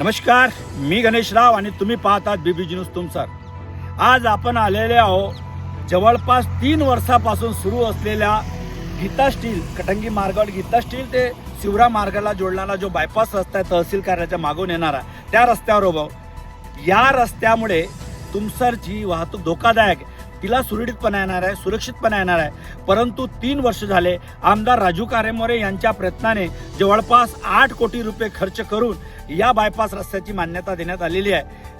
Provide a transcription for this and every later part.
नमस्कार मी गणेशराव आणि तुम्ही पाहतात बीबी न्यूज तुमसर आज आपण आलेले आहो जवळपास तीन वर्षापासून सुरू असलेल्या गीता स्टील कटंगी मार्गावर गीता स्टील ते शिवरा मार्गाला जोडणारा जो बायपास रस्ता आहे तहसील कार्याच्या मागून येणारा त्या रस्त्यावर उभं या रस्त्यामुळे तुमसरची वाहतूक धोकादायक आहे. तिला सुरळीतपणा येणार आहे सुरक्षितपणा येणार आहे. परंतु तीन वर्ष झाले आमदार राजू कारेमोरे यांच्या प्रयत्नाने जवळपास आठ कोटी रुपये खर्च करून या बायपास रस्त्याची मान्यता देण्यात आलेली आहे.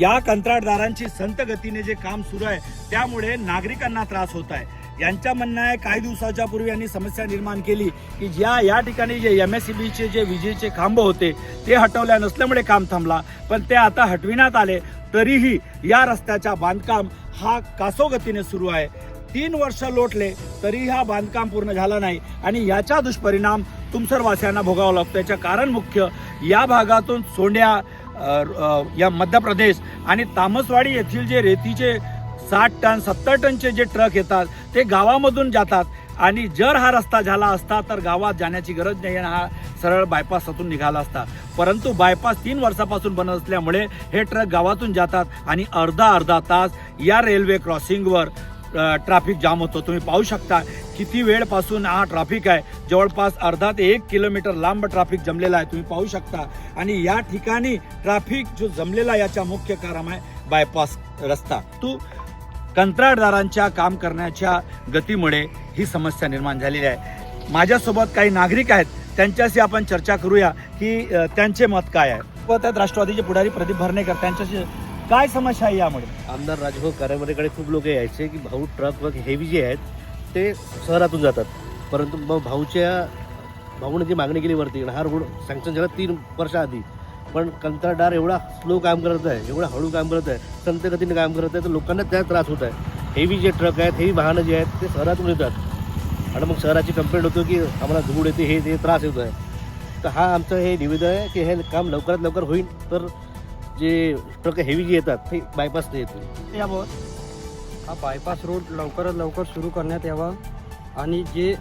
या कंत्राटदारांची संत गतीने जे काम सुरू आहे त्यामुळे नागरिकांना त्रास होत आहे. यांच्या म्हणणं आहे काही दिवसाच्या पूर्वी यांनी समस्या निर्माण केली की ज्या या ठिकाणी जे एम एस सी बीचे जे विजेचे खांब होते ते हटवल्या नसल्यामुळे काम थांबला. पण ते आता हटविण्यात आले तरीही या रस्त्याच्या बांधकाम हा कासोगतीने सुरू आहे. तीन वर्ष लोटले तरी हा बांधकाम पूर्ण झाला नाही. आणि याचा दुष्परिणाम तुमसरवासियांना भोगावा लागतो. याचं कारण मुख्य या भागातून सोंड्या या मध्य प्रदेश आणि तामसवाडी येथील जे रेतीचे साठ टन सत्तर टनचे जे ट्रक येतात ते गावामधून जातात. आणि जर हा रस्ता झाला असता तर गावात जाण्याची गरज नाही आणि हा सरळ बायपासातून निघाला असता. परंतु बायपास तीन वर्षापासून बनत असल्यामुळे हे ट्रक गावातून जातात आणि अर्धा अर्धा तास या रेल्वे क्रॉसिंगवर ट्रॅफिक जाम होतो. तुम्ही पाहू शकता किती वेळपासून हा ट्रॅफिक आहे. जवळपास अर्धा ते एक किलोमीटर लांब ट्रॅफिक जमलेला आहे. तुम्ही पाहू शकता. आणि या ठिकाणी ट्रॅफिक जो जमलेला याचा मुख्य कारण आहे बायपास रस्ता. तू कंत्राटदारांच्या काम करण्याच्या गतीमुळे ही समस्या निर्माण झालेली आहे. माझ्यासोबत काही नागरिक आहेत त्यांच्याशी आपण चर्चा करूया की त्यांचे मत काय आहे. व त्यात राष्ट्रवादीचे पुढारी प्रदीप भरणेकर त्यांच्याशी काय समस्या आहे यामुळे? आमदार राजभाऊ कारेमरेकडे खूप लोक यायचे की भाऊ ट्रक वगैरे हेवी जे आहेत ते शहरातून जातात. परंतु मग भाऊच्या भाऊने जी मागणी केली वरती हा रोड सँक्शन झाला तीन वर्षाआधी. पण कंत्राटदार एवढा स्लो काम करत आहे एवढा हळू काम करत आहे संत गतीने काम करत आहे तर लोकांना त्या त्रास होत आहे. हेवी जे ट्रक आहेत हेवी वाहनं जे आहेत ते शहरातून येतात. आणि मग शहराची कंप्लेंट होतो की आम्हाला धूळ येते हे ते त्रास येतो आहे. तर हा आमचं हे निवेदन आहे की हे काम लवकरात लवकर होईल तर जे ट्रक हेवी जे येतात ते बायपास ते येतील. याबाबत हा बायपास रोड लवकरात लवकर सुरू करण्यात यावा. आणि जे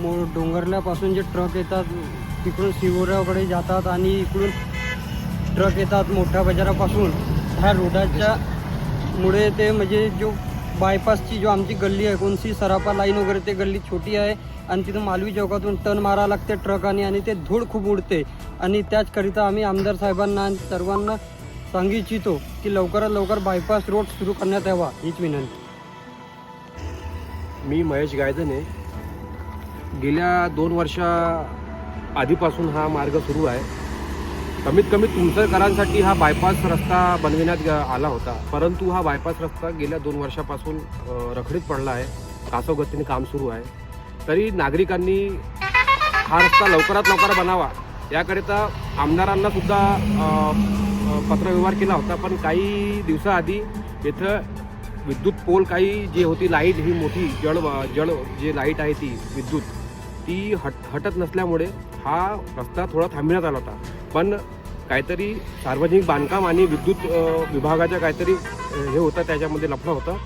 मो डोंगरल्यापासून जे ट्रक येतात तिकडून शिवराकडे जातात आणि इकडून ट्रक येतात मोठ्या बाजारापासून. ह्या रोडाच्या मुळे ते म्हणजे जो बायपासची जो आमची गल्ली आहे कोणती सरापा लाईन वगैरे ते गल्ली छोटी आहे आणि तिथं मालवी चौकातून टर्न मारा लागते ट्रकाने आणि ते धूळ खूप उडते. आणि त्याचकरिता आम्ही आमदार साहेबांना आणि सर्वांना सांगू इच्छितो की लवकरात लवकर बायपास रोड सुरू करण्यात यावा. हीच विनंती. मी महेश गायदने गेल्या दोन वर्षा आधीपासून हा मार्ग सुरू आहे. कमीत कमी तुमसरकरांसाठी हा बायपास रस्ता बनविण्यात आला होता. परंतु हा बायपास रस्ता गेल्या दोन वर्षापासून रखडीत पडला आहे. कासोगतीने काम सुरू आहे. तरी नागरिकांनी हा रस्ता लवकरात लवकर बनावा. याकरिता आमदारांना सुद्धा पत्रव्यवहार केला होता. पण काही दिवसाआधी इथं विद्युत पोल काही जी होती लाइट ही मोठी जड जड जे लाइट आहे ती विद्युत ती हट हटत नसल्यामुळे हा रस्ता थोडा थांबविण्यात आला होता. पण काहीतरी सार्वजनिक बांधकाम आणि विद्युत विभागाच्या काहीतरी हे होतं त्याच्यामध्ये लफडा होता.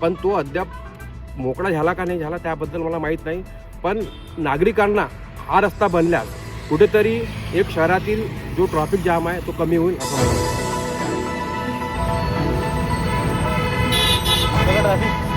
पण तो अद्याप मोकळा झाला का नाही झाला त्याबद्दल मला माहीत नाही. पण नागरिकांना हा रस्ता बनल्यास कुठेतरी एक शहरातील जो ट्रॅफिक जाम आहे तो कमी होईल असं ट्रॅफिक